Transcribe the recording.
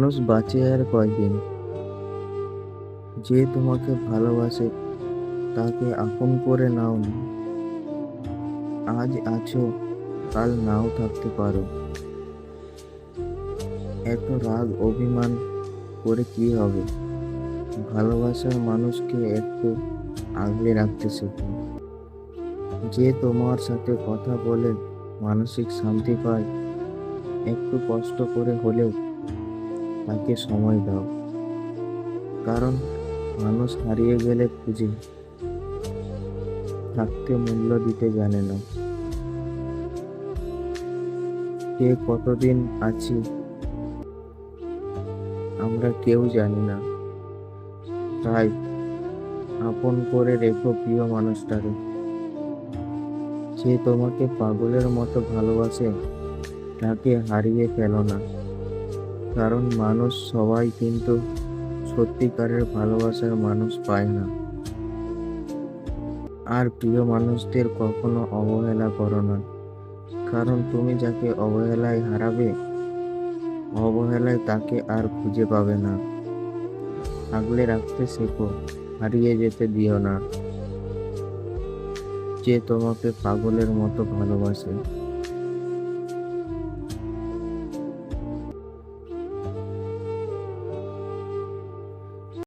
মানুষ বাঁচে আর কয়দিন? যে তোমাকে ভালোবাসে, তাকে আপন করে নাও না। আজ আছো, কাল নাও থাকতে পারো। এত রাগ, অভিমান করে কি হবে? ভালোবাসার মানুষকে একটু আগলে রাখতে শেখো। যে তোমার সাথে কথা বলে মানসিক শান্তি পায়, একটু কষ্ট করে হলেও তাকে সময় দাও। কারণ মানুষ হারিয়ে গেলে খুঁজে থাকতে মূল্য দিতে জানে না। কে কতদিন আছি, আমরা কেউ জানি না। তাই আপন করে রেখো প্রিয় মানুষটাকে। যে তোমাকে পাগলের মতো ভালোবাসে, তাকে হারিয়ে ফেলো না। কারণ মানুষ সবাই কিন্তু সত্যিকারের ভালোবাসার মানুষ পায় না। আর প্রিয় মানুষদের কখনো অবহেলা করো না। কারণ তুমি যাকে অবহেলায় হারাবে, অবহেলায় তাকে আর খুঁজে পাবে না। আগলে রাখতে শেখো, হারিয়ে যেতে দিও না। যে তোমাকে পাগলের মতো ভালোবাসে।